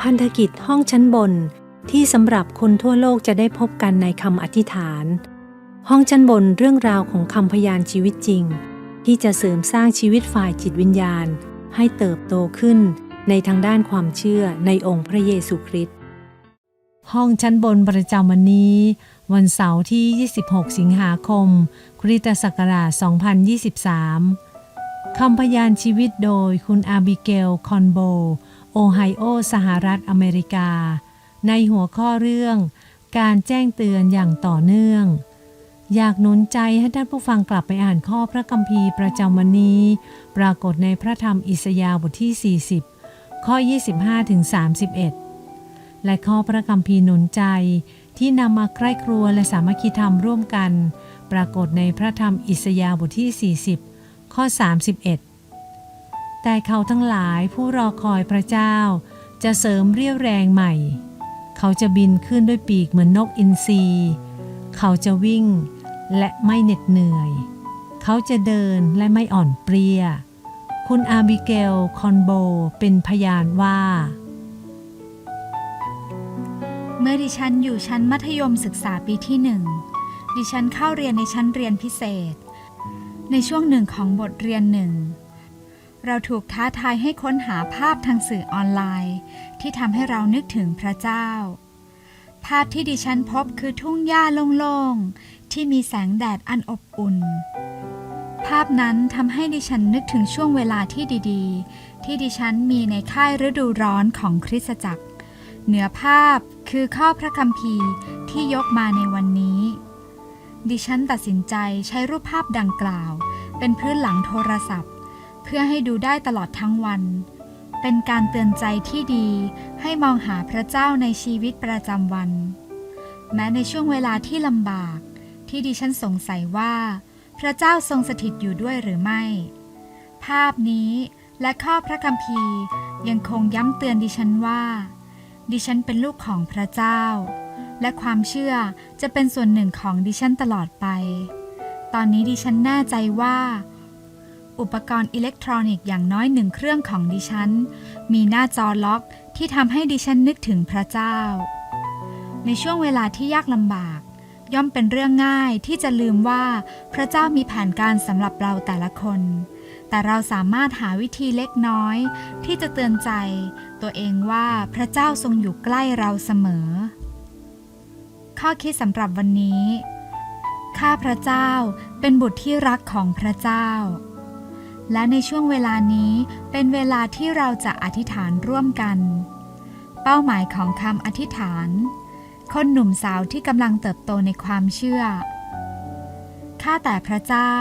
พันธกิจห้องชั้นบนที่สำหรับคนทั่วโลกจะได้พบกันในคำอธิษฐาน ห้องชั้นบนเรื่องราวของคำพยานชีวิตจริง ที่จะเสริมสร้างชีวิตฝ่ายจิตวิญญาณ ให้เติบโตขึ้นในทางด้านความเชื่อในองค์พระเยซูคริสต์ห้องชั้นบนประจำวันนี้ วันเสาร์ที่ 26 สิงหาคม คริสตศักราช 2023 คำพยานชีวิตโดยคุณอาบิเกล คอนโบ โอไฮโอ สหรัฐอเมริกา ในหัวข้อเรื่อง การแจ้งเตือนอย่างต่อเนื่อง อยากหนุนใจให้ท่านผู้ฟังกลับไปอ่านข้อพระคัมภีร์ประจำวันนี้ ปรากฏในพระธรรมอิสยาห์บทที่ 40 ข้อ 25ถึง31 และข้อพระคัมภีร์หนุนใจที่นำมาใกล้ครัวและสามัคคีธรรมร่วมกัน ปรากฏในพระธรรมอิสยาห์บทที่ 40 ข้อ 31 แต่เขาทั้งหลายผู้รอคอยพระเจ้า จะเสริมเรียวแรงใหม่ เขาจะบินขึ้นด้วยปีกเหมือนนกอินทรีเขาจะวิ่งและไม่เหน็ดเหนื่อย เขาจะเดินและไม่อ่อนเปรียคุณอาบิเกลคอนโบเป็นพยานว่า เมื่อดิฉันอยู่ชั้นมัธยมศึกษาปีที่หนึ่ง ดิฉันเข้าเรียนในชั้นเรียนพิเศษ ในช่วงหนึ่งของบทเรียนหนึ่ง เราถูกท้าทายให้ค้นหาภาพทางสื่อออนไลน์ ที่ทำให้เรานึกถึงพระเจ้า ภาพที่ดิฉันพบคือทุ่งหญ้าโล่งๆ ที่มีแสงแดดอันอบอุ่น ภาพนั้นทำให้ดิฉันนึกถึงช่วงเวลาที่ดีๆ ที่ดิฉันมีในค่ายฤดูร้อนของคริสตจักร เหนือภาพคือข้อพระคัมภีร์ที่ยกมาในวันนี้ ดิฉันตัดสินใจใช้รูปภาพดังกล่าว เป็นพื้นหลังโทรศัพท์ เพื่อให้ดูได้ตลอดทั้งวัน เป็นการเตือนใจที่ดีให้มองหาพระเจ้าในชีวิตประจำวัน แม้ในช่วงเวลาที่ลำบาก ที่ดิฉันสงสัยว่า พระเจ้าทรงสถิตอยู่ด้วยหรือไม่ ภาพนี้และข้อพระคัมภีร์ยังคงย้ำเตือนดิฉันว่า ดิฉันเป็นลูกของพระเจ้า และความเชื่อจะเป็นส่วนหนึ่งของดิฉันตลอดไป ตอนนี้ดิฉันแน่ใจว่า อุปกรณ์อิเล็กทรอนิกส์อย่างน้อยหนึ่งเครื่องของดิฉัน มีหน้าจอล็อกที่ทำให้ดิฉันนึกถึงพระเจ้า ในช่วงเวลาที่ยากลำบาก ย่อมเป็นเรื่องง่ายที่จะลืมว่าพระเจ้ามีแผนการสำหรับเราแต่ละคน แต่เราสามารถหาวิธีเล็กน้อย ที่จะเตือนใจ ตัวเองว่าพระเจ้าทรงอยู่ใกล้เราเสมอ ข้อคิดสำหรับวันนี้ข้าพระเจ้าเป็นบุตรที่รักของพระเจ้า และในช่วงเวลานี้เป็นเวลาที่เราจะอธิษฐานร่วมกัน เป้าหมายของคำอธิษฐาน คนหนุ่มสาวที่กำลังเติบโตในความเชื่อ ข้าแต่พระเจ้า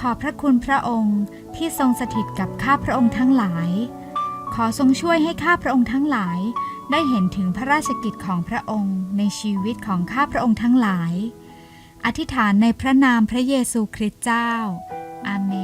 ขอบพระคุณพระองค์ที่ทรงสถิตกับข้าพระองค์ทั้งหลาย ขอทรงช่วยให้ข้าพระองค์ทั้งหลาย ได้เห็นถึงพระราชกิจของพระองค์ในชีวิตของข้าพระองค์ทั้งหลาย อธิษฐานในพระนามพระเยซูคริสต์เจ้า อาเมน